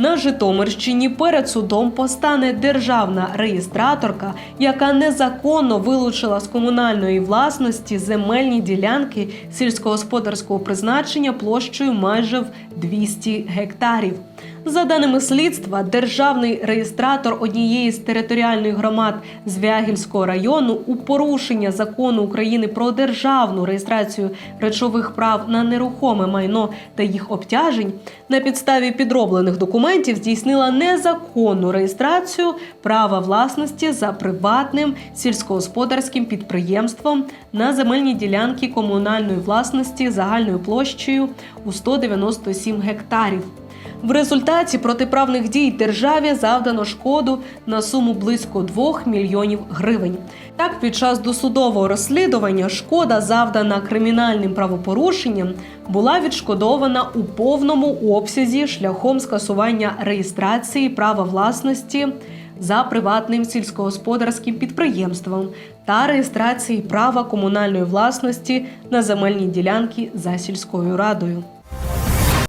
На Житомирщині перед судом постане державна реєстраторка, яка незаконно вилучила з комунальної власності земельні ділянки сільськогосподарського призначення площею майже в 200 гектарів. За даними слідства, державний реєстратор однієї з територіальних громад Звягільського району у порушення закону України про державну реєстрацію речових прав на нерухоме майно та їх обтяжень на підставі підроблених документів здійснила незаконну реєстрацію права власності за приватним сільськогосподарським підприємством на земельні ділянки комунальної власності загальною площею у 197 гектарів. В результаті протиправних дій державі завдано шкоду на суму близько 2 мільйонів гривень. Так, під час досудового розслідування шкода, завдана кримінальним правопорушенням, була відшкодована у повному обсязі шляхом скасування реєстрації права власності за приватним сільськогосподарським підприємством та реєстрації права комунальної власності на земельні ділянки за сільською радою.